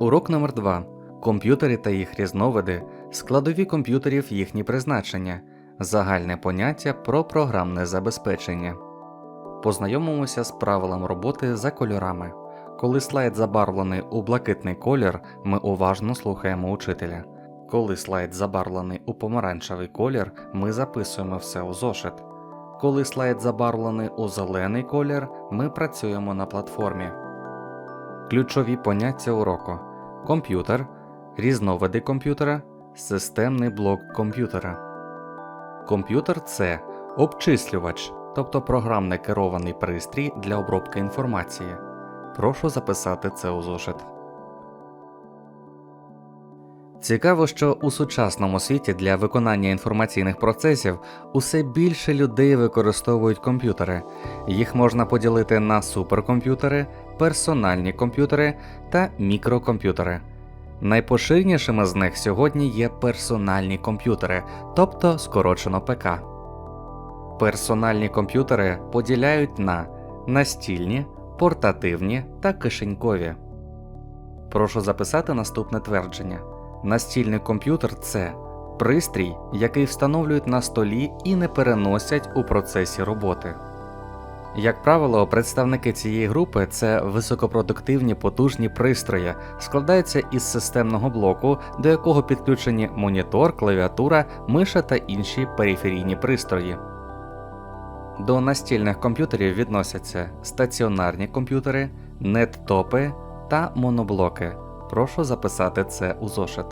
Урок номер 2 Комп'ютери та їх різновиди, складові комп'ютерів їхні призначення, загальне поняття про програмне забезпечення. Познайомимося з правилом роботи за кольорами. Коли слайд забарвлений у блакитний колір, ми уважно слухаємо учителя. Коли слайд забарвлений у помаранчевий колір, ми записуємо все у зошит. Коли слайд забарвлений у зелений колір, ми працюємо на платформі. Ключові поняття уроку: комп'ютер, різновиди комп'ютера, системний блок комп'ютера. Комп'ютер це обчислювач, тобто програмне керований пристрій для обробки інформації. Прошу записати це у зошит. Цікаво, що у сучасному світі для виконання інформаційних процесів усе більше людей використовують комп'ютери. Їх можна поділити на суперкомп'ютери, персональні комп'ютери та мікрокомп'ютери. Найпоширенішими з них сьогодні є персональні комп'ютери, тобто скорочено ПК. Персональні комп'ютери поділяють на настільні, портативні та кишенькові. Прошу записати наступне твердження. Настільний комп'ютер це пристрій, який встановлюють на столі і не переносять у процесі роботи. Як правило, представники цієї групи це високопродуктивні потужні пристрої, складаються із системного блоку, до якого підключені монітор, клавіатура, миша та інші периферійні пристрої. До настільних комп'ютерів відносяться стаціонарні комп'ютери, неттопи та моноблоки. Прошу записати це у зошит.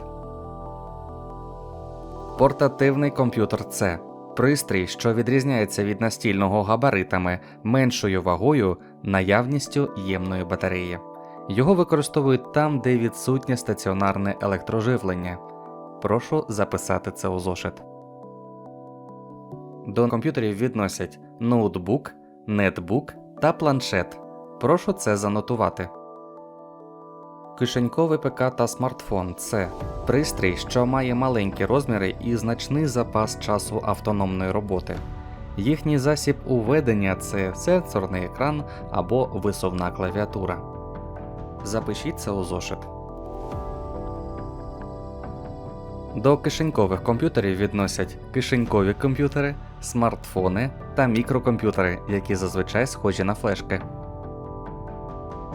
Портативний комп'ютер це пристрій, що відрізняється від настільного габаритами, меншою вагою, наявністю ємної батареї. Його використовують там, де відсутнє стаціонарне електроживлення. Прошу записати це у зошит. До комп'ютерів відносять ноутбук, нетбук та планшет. Прошу це занотувати. Кишеньковий ПК та смартфон це пристрій, що має маленькі розміри і значний запас часу автономної роботи. Їхній засіб уведення це сенсорний екран або висувна клавіатура. Запишіть це у зошит. До кишенькових комп'ютерів відносять кишенькові комп'ютери, смартфони та мікрокомп'ютери, які зазвичай схожі на флешки.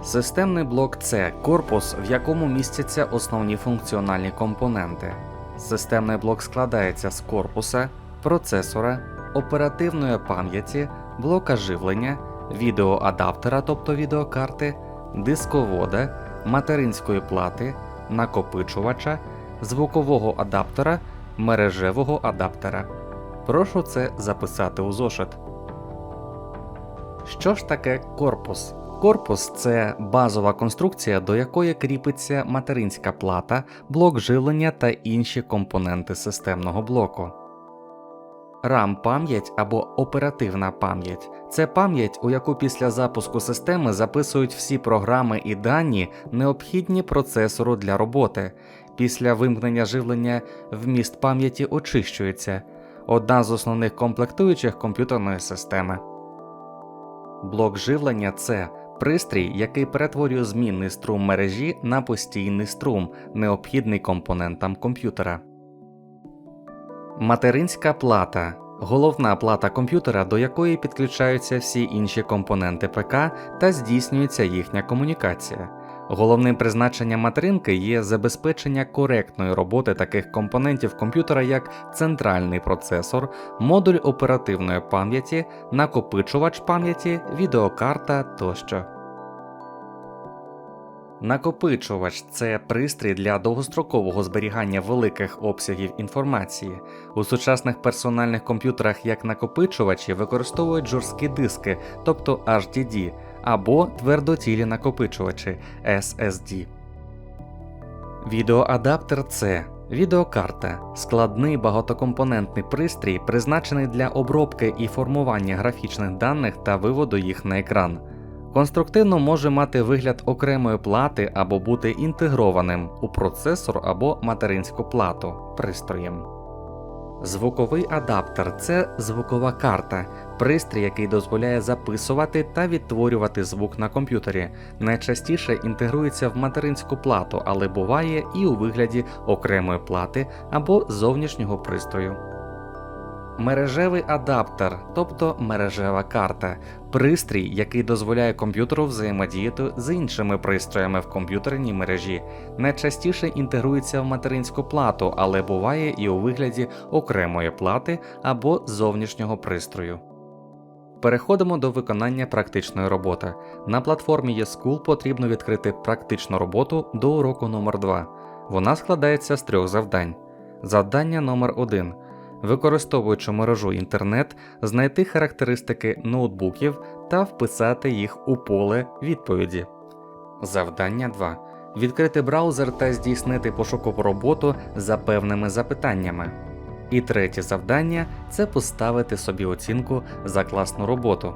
Системний блок це корпус, в якому містяться основні функціональні компоненти. Системний блок складається з корпуса, процесора, оперативної пам'яті, блока живлення, відеоадаптера, тобто відеокарти, дисковода, материнської плати, накопичувача, звукового адаптера, мережевого адаптера. Прошу це записати у зошит. Що ж таке корпус? Корпус це базова конструкція, до якої кріпиться материнська плата, блок живлення та інші компоненти системного блоку. RAM пам'ять або оперативна пам'ять це пам'ять, у яку після запуску системи записують всі програми і дані, необхідні процесору для роботи. Після вимкнення живлення вміст пам'яті очищується одна з основних комплектуючих комп'ютерної системи. Блок живлення це пристрій, який перетворює змінний струм мережі на постійний струм, необхідний компонентам комп'ютера. Материнська плата головна плата комп'ютера, до якої підключаються всі інші компоненти ПК та здійснюється їхня комунікація. Головним призначенням материнки є забезпечення коректної роботи таких компонентів комп'ютера, як центральний процесор, модуль оперативної пам'яті, накопичувач пам'яті, відеокарта тощо. Накопичувач це пристрій для довгострокового зберігання великих обсягів інформації. У сучасних персональних комп'ютерах як накопичувачі використовують жорсткі диски, тобто HDD, або твердотілі накопичувачі SSD. Відеоадаптер це відеокарта, складний багатокомпонентний пристрій, призначений для обробки і формування графічних даних та виводу їх на екран. Конструктивно може мати вигляд окремої плати або бути інтегрованим у процесор або материнську плату пристроєм. Звуковий адаптер це звукова карта, пристрій, який дозволяє записувати та відтворювати звук на комп'ютері. Найчастіше інтегрується в материнську плату, але буває і у вигляді окремої плати або зовнішнього пристрою. Мережевий адаптер, тобто мережева карта, пристрій, який дозволяє комп'ютеру взаємодіяти з іншими пристроями в комп'ютерній мережі, найчастіше інтегрується в материнську плату, але буває і у вигляді окремої плати або зовнішнього пристрою. Переходимо до виконання практичної роботи. На платформі eSchool потрібно відкрити практичну роботу до уроку номер 2 Вона складається з трьох завдань. Завдання номер 1 Використовуючи мережу інтернет, знайти характеристики ноутбуків та вписати їх у поле відповіді. Завдання 2. Відкрити браузер та здійснити пошукову роботу за певними запитаннями. І третє завдання це поставити собі оцінку за класну роботу.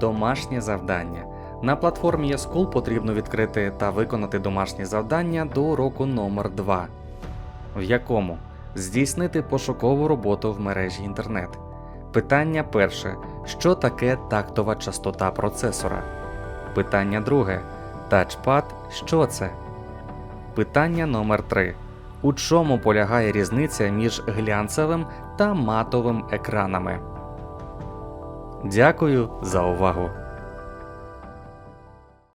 Домашнє завдання. На платформі eSchool потрібно відкрити та виконати домашнє завдання до уроку номер 2 в якому здійснити пошукову роботу в мережі інтернет. Питання перше. Що таке тактова частота процесора? Питання друге. Тачпад що це? Питання номер 3 У чому полягає різниця між глянцевим та матовим екранами? Дякую за увагу!